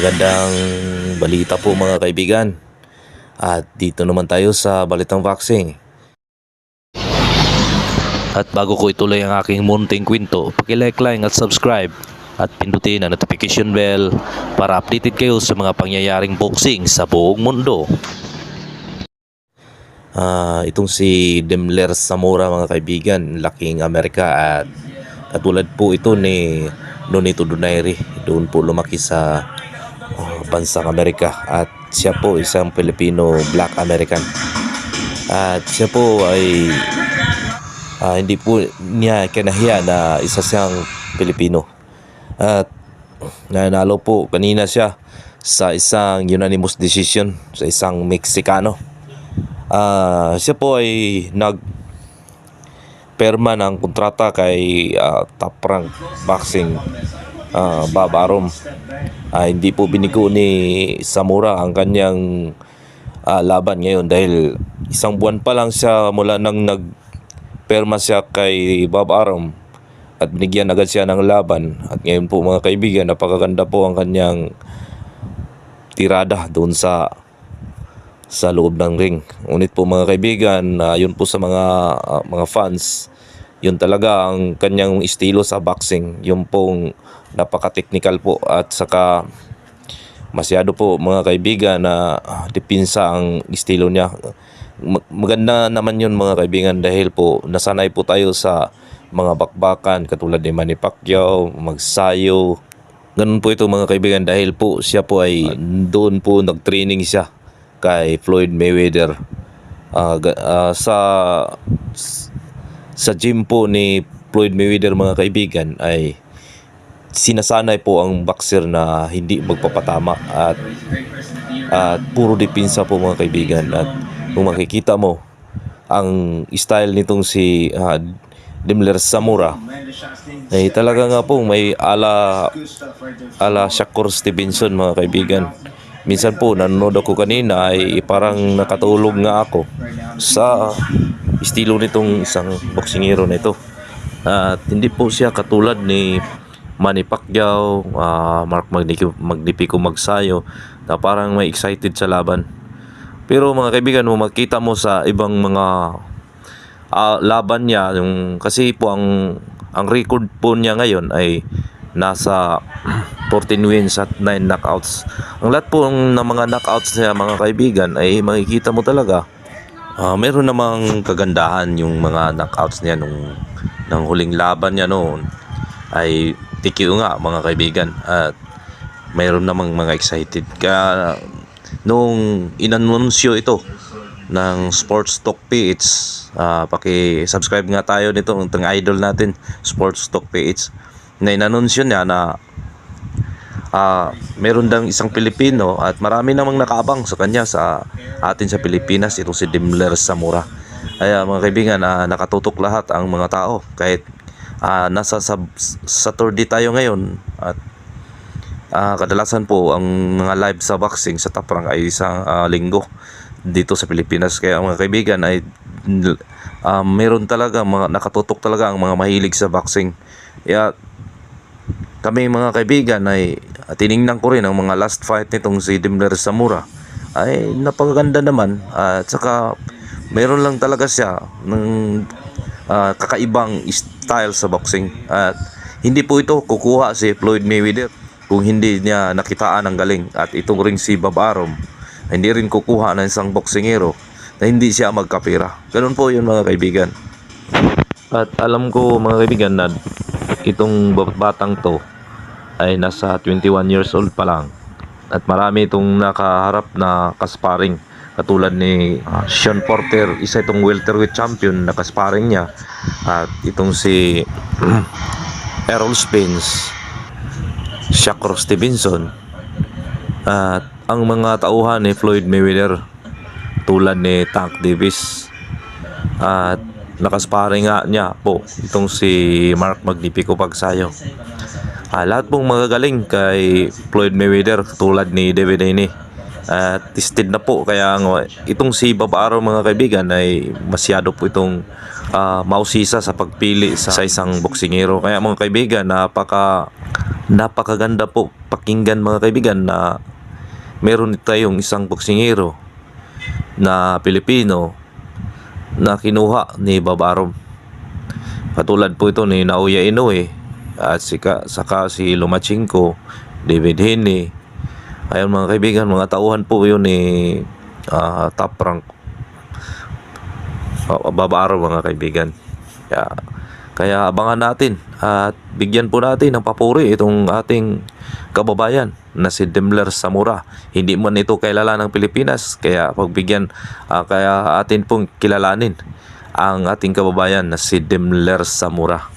Magandang balita po mga kaibigan. At dito naman tayo sa Balitang Vaccine. At bago ko ituloy ang aking munting kwento, pakilike lang at subscribe at pindutin ang notification bell para updated kayo sa mga pangyayaring boxing sa buong mundo. Ah, itong si Demler Zamora mga kaibigan, laking Amerika at katulad po ito ni Nonito Donaire. Doon po lumaki sa ah, bansang Amerika at siya po isang Filipino Black American. At siya po ay ah, hindi po niya kinahiya na isa siyang Pilipino. At nanalo po kanina siya sa isang unanimous decision sa isang Meksikano. Ah, siya po ay nag perma ng kontrata kay ah, Top Rank Boxing ah, Bob Arum. Ah, hindi po binigo ni Samura ang kanyang ah, laban ngayon dahil isang buwan pa lang siya mula nang nagperma siya kay Bob Arum at binigyan agad siya ng laban at ngayon po mga kaibigan napakaganda po ang kanyang tirada doon sa sa loob ng ring. Ngunit po mga kaibigan, ah, yun po sa mga ah, mga fans, yun talaga ang kanyang estilo sa boxing. Yung pong napaka-technical po at saka masyado po mga kaibigan na dipinsa ang estilo niya. Ma- Maganda naman yun mga kaibigan dahil po nasanay po tayo sa mga bakbakan katulad ni Manny Pacquiao, magsayo. Ganun po ito mga kaibigan dahil po siya po ay doon po nag-training siya kay Floyd Mayweather. Ga- ah, sa sa gym po ni Floyd Mayweather mga kaibigan ay sinasanay po ang boxer na hindi magpapatama at at puro dipinsa po mga kaibigan. At kung makikita mo ang style nitong si ah, Demler Samura ay talaga nga po may ala ala Shakur Stevenson mga kaibigan. Minsan po nanonood ako kanina ay parang nakatulog nga ako sa estilo nitong isang boksingero na ito at hindi po siya katulad ni Manny Pacquiao, ah, Mark Magnifico, Magnifico Magsayo na parang may excited sa laban. Pero mga kaibigan, mo makita mo sa ibang mga ah, laban niya, yung, kasi po ang ang record po niya ngayon ay nasa 14 wins at 9 knockouts. Ang lahat po ng mga knockouts niya mga kaibigan ay makikita mo talaga Ah, meron namang kagandahan yung mga knockouts niya nung ng huling laban niya noon ay TKO nga mga kaibigan. At mayroon namang mga excited. Kaya nung inanunsyo ito ng Sports Talk PH ah, paki-subscribe nga tayo nito ng idol natin Sports Talk PH na inanunsyo niya na ah meron dang isang Pilipino at marami namang nakaabang sa kanya sa atin sa Pilipinas. Itong si Dimler Zamora. Kaya mga kaibigan, ah, nakatutok lahat ang mga tao. Kahit ah, nasa sa, sa tour di tayo ngayon at ah, kadalasan po ang mga live sa boxing sa Taprang ay isang ah, linggo dito sa Pilipinas. Kaya mga kaibigan ay ah, meron talaga mga nakatutok talaga ang mga mahilig sa boxing. Kaya kami mga kaibigan ay tiningnan ko rin ang mga last fight nitong si Dimler Zamora ay napakaganda naman at saka meron lang talaga siya ng ah, kakaibang style sa boxing at hindi po ito kukuha si Floyd Mayweather kung hindi niya nakitaan ang galing at itong ring si Bob Arum hindi rin kukuha ng isang boksingero na hindi siya magkapira ganun po yun mga kaibigan at alam ko mga kaibigan na itong batang to ay nasa 21 years old pa lang. At marami itong nakaharap na kasparing. Katulad ni ah, Sean Porter, isa itong welterweight champion na kasparing niya. At itong si Errol Spence, Shakur Stevenson. At ang mga tauhan ni Floyd Mayweather tulad ni Tank Davis. At nakasparing nga niya po itong si Mark Magnifico Pagsayo. Ah, lahat pong magagaling kay Floyd Mayweather tulad ni David Haney. At tested na po kaya itong si Bob Arum mga kaibigan ay masyado po itong ah, mausisa sa pagpili sa, sa isang boksingero. Kaya mga kaibigan napaka napakaganda po pakinggan mga kaibigan na meron tayong isang boksingero na Pilipino na kinuha ni Babarom. Katulad po ito ni Naoya Inoue at sika, saka si Lomachenko, David Haney. Ayun mga kaibigan, mga tauhan po yun ni ah, top rank uh, Babarom mga kaibigan. Kaya, kaya abangan natin at bigyan po natin ng papuri itong ating kababayan na si Demler Samura. Hindi man ito kilala ng Pilipinas kaya pagbigyan ah, kaya atin pong kilalanin ang ating kababayan na si Demler Samura.